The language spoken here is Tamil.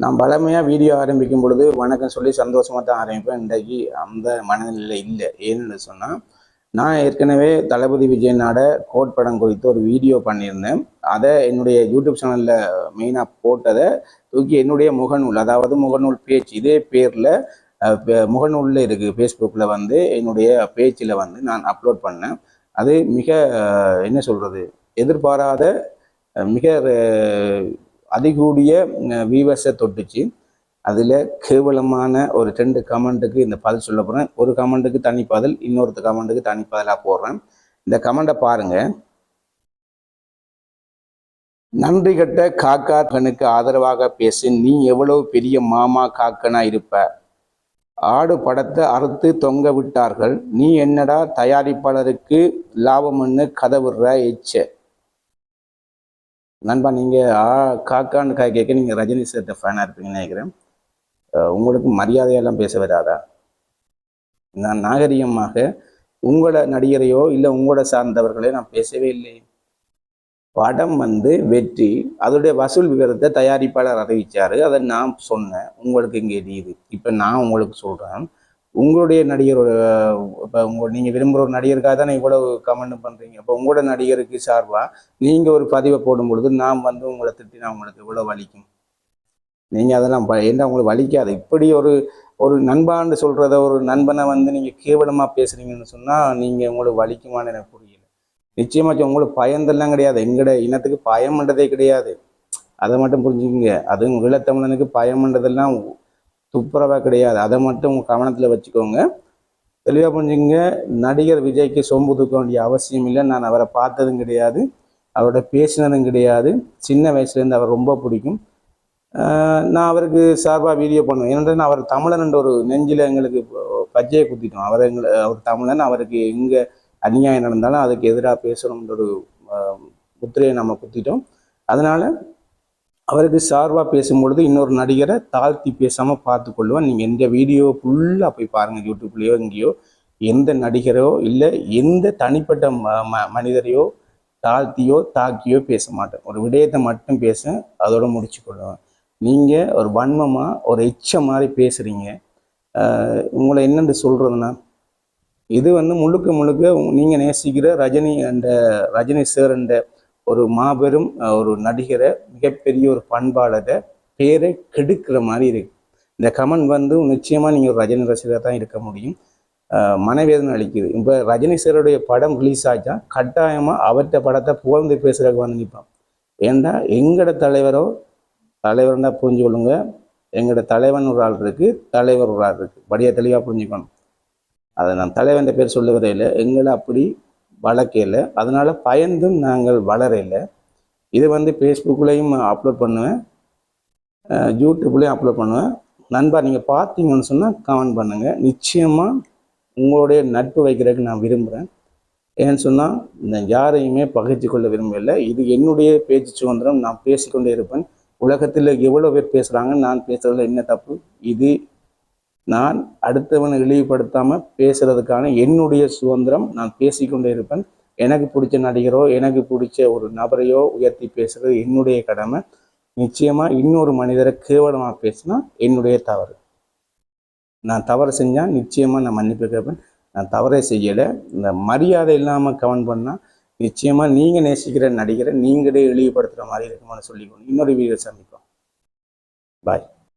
நான் பழமையாக வீடியோ ஆரம்பிக்கும் பொழுது வணக்கம் சொல்லி சந்தோஷமாக தான் ஆரம்பிப்பேன். இன்றைக்கு அந்த மனநிலை இல்லை. ஏன்னு சொன்னால் நான் ஏற்கனவே தளபதி விஜயனோட கோட் படம் குறித்து ஒரு வீடியோ பண்ணியிருந்தேன். அதை என்னுடைய யூடியூப் சேனலில் மெயினாக போட்டதை தூக்கி என்னுடைய முகநூல் அதாவது முகநூல் பேஜ் இதே பேரில் முகநூலில் இருக்குது ஃபேஸ்புக்கில் வந்து என்னுடைய பேஜில் வந்து நான் அப்லோட் பண்ணேன். அது மிக என்ன சொல்கிறது எதிர்பாராத மிக அதிகூடிய வியூவர்ஸை தொட்டுச்சு. அதில் கேவலமான ஒரு ரெண்டு கமெண்ட்டுக்கு இந்த பதில் சொல்ல போகிறேன் ஒரு கமெண்ட்டுக்கு தனி பதில் இன்னொரு கமெண்ட்டுக்கு தனி பதிலாக போடுறேன். இந்த கமெண்ட்டை பாருங்க. நன்றி கட்ட காக்கா கண்ணுக்கு ஆதரவாக பேசி. நீ எவ்வளவு பெரிய மாமா காக்கனா இருப்ப? ஆடு படத்தை அறுத்து தொங்க விட்டார்கள். நீ என்னடா தயாரிப்பாளருக்கு லாபம்னு கதவுற எச்ச. நண்பா நீங்கள் ஆ காக்கான்னு காய் கேட்க நீங்கள் ரஜினி சார்ட்ட ஃபேனாக இருப்பீங்கன்னு நினைக்கிறேன். உங்களுக்கு மரியாதையெல்லாம் பேச வராதா? நான் நாகரிகமாக உங்களோட நடிகரையோ இல்லை உங்களோட சார்ந்தவர்களையோ நான் பேசவே இல்லை. படம் வந்து வெற்றி அதோடைய வசூல் விவரத்தை தயாரிப்பாளர் அறிவிச்சார். அதை நான் சொன்னேன். உங்களுக்கு இங்கே எரியுது இப்போ நான் உங்களுக்கு சொல்கிறேன் உங்களுடைய நடிகரோட இப்போ உங்க நீங்கள் விரும்புகிற ஒரு நடிகருக்காக தானே இவ்வளவு கமெண்ட் பண்ணுறீங்க அப்போ உங்களோட நடிகருக்கு சார்பாக நீங்கள் ஒரு பதிவை போடும் பொழுது நான் வந்து உங்களை திட்டினா உங்களுக்கு இவ்வளோ வலிக்கும்? நீங்கள் அதெல்லாம் என்ன உங்களுக்கு வலிக்காது? இப்படி ஒரு ஒரு நண்பான்னு சொல்கிறத ஒரு நண்பனை வந்து நீங்கள் கேவலமாக பேசுகிறீங்கன்னு சொன்னால் நீங்கள் உங்களுக்கு வலிக்குமான்னு எனக்கு புரியல. நிச்சயமாக உங்களுக்கு பயந்தெல்லாம் கிடையாது. எங்கட இனத்துக்கு பயம்ன்றதே கிடையாது. அதை மட்டும் புரிஞ்சுக்கோங்க. அதுவும் ஈழத்தமிழனுக்கு பயம்ன்றதெல்லாம் துப்புரவாக கிடையாது. அதை மட்டும் உங்கள் கவனத்தில் வச்சுக்கோங்க. தெளிவாக புரிஞ்சுங்க நடிகர் விஜய்க்கு சொம்பு தூக்க வேண்டிய அவசியம் இல்லை. நான் அவரை பார்த்ததும் கிடையாது. அவரோட பேசினதும் கிடையாது. சின்ன வயசுலேருந்து அவர் ரொம்ப பிடிக்கும். நான் அவருக்கு சார்பாக வீடியோ பண்ணுவேன். ஏன்னா அவர் தமிழன் ஒரு நெஞ்சில் எங்களுக்கு பச்சையை குத்திட்டோம். அவர் எங்களை அவர் தமிழன் அவருக்கு எங்கே அநியாயம் நடந்தாலும் அதுக்கு எதிராக பேசணுன்ற ஒரு முத்திரையை நம்ம குத்திட்டோம். அதனால் அவருக்கு சார்பாக பேசும்பொழுது இன்னொரு நடிகரை தாழ்த்தி பேசாமல் பார்த்து கொள்ளுவேன் நீங்கள் எந்த வீடியோ ஃபுல்லாக போய் பாருங்கள் யூடியூப்லேயோ எங்கேயோ. எந்த நடிகரோ இல்லை எந்த தனிப்பட்ட ம ம- மனிதரையோ தாழ்த்தியோ தாக்கியோ பேச மாட்டேன். ஒரு விடயத்தை மட்டும் பேச அதோட முடிச்சு கொள்ளுவேன் நீங்கள் ஒரு வன்மமாக ஒரு எச்ச மாதிரி பேசுகிறீங்க உங்களை என்னென்று சொல்கிறதுனா இது வந்து முழுக்க முழுக்க நீங்கள் நேசிக்கிற ரஜினி அந்த ரஜினி சார் என்ற ஒரு மாபெரும் ஒரு நடிகரை மிகப்பெரிய ஒரு பண்பாளரை பேரை கெடுக்கிற மாதிரி இருக்கு. இந்த கமெண்ட் வந்து நிச்சயமாக நீங்கள் ஒரு ரஜினி ரசிகராக தான் இருக்க முடியும். மனவேதனை அளிக்குது. இப்போ ரஜினி சாருடைய படம் ரிலீஸ் ஆச்சா கட்டாயமாக அவற்ற படத்தை புகழ்ந்து பேசுகிறதுக்கு வந்து நிற்பான் ஏன்னா எங்களோட தலைவரோ தலைவர்னா புரிஞ்சு கொள்ளுங்க எங்களோட தலைவன் ஒரு ஆள் இருக்குது தலைவர் ஒரு ஆள் இருக்குது படியா தெளிவாக புரிஞ்சுக்கணும். அதை நான் தலைவன் பேர் சொல்லுவதே இல்லை. எங்களை அப்படி வளர்க்கல அதனால் பயந்தும் நாங்கள் வளரலை இது வந்து ஃபேஸ்புக்லேயும் அப்லோட் பண்ணுவேன். யூடியூப்லேயும் அப்லோட் பண்ணுவேன். நண்பா நீங்கள் பார்த்தீங்கன்னு சொன்னால் கமெண்ட் பண்ணுங்கள் நிச்சயமாக உங்களுடைய நட்பு வைக்கிறதுக்கு நான் விரும்புகிறேன் ஏன்னு சொன்னால் நான் யாரையுமே பகிர்ந்து கொள்ள விரும்பவில்லை. இது என்னுடைய பேச்சு சுதந்திரம். நான் பேசிக்கொண்டே இருப்பேன். உலகத்தில் எவ்வளோ பேர் பேசுகிறாங்க நான் பேசுகிறதுல என்ன தப்பு? இது நான் அடுத்தவனை இழிவுபடுத்தாமல் பேசுறதுக்கான என்னுடைய சுதந்திரம் நான் பேசிக்கொண்டே இருப்பேன். எனக்கு பிடிச்ச நடிகரோ எனக்கு பிடிச்ச ஒரு நபரையோ உயர்த்தி பேசுறது என்னுடைய கடமை. நிச்சயமா இன்னொரு மனிதரை கேவலமாக பேசினா என்னுடைய தவறு. நான் தவறு செஞ்சால் நிச்சயமா நான் மன்னிப்பு கேட்பேன். நான் தவறே செய்யலை. இந்த மரியாதை இல்லாமல் கவன் பண்ணால் நிச்சயமா நீங்க நேசிக்கிற நடிகரை நீங்களே இழிவுபடுத்துகிற மாதிரி இருக்குமான்னு சொல்லிக்கணும் இன்னொரு வீடியோ சந்திப்போம். பாய்.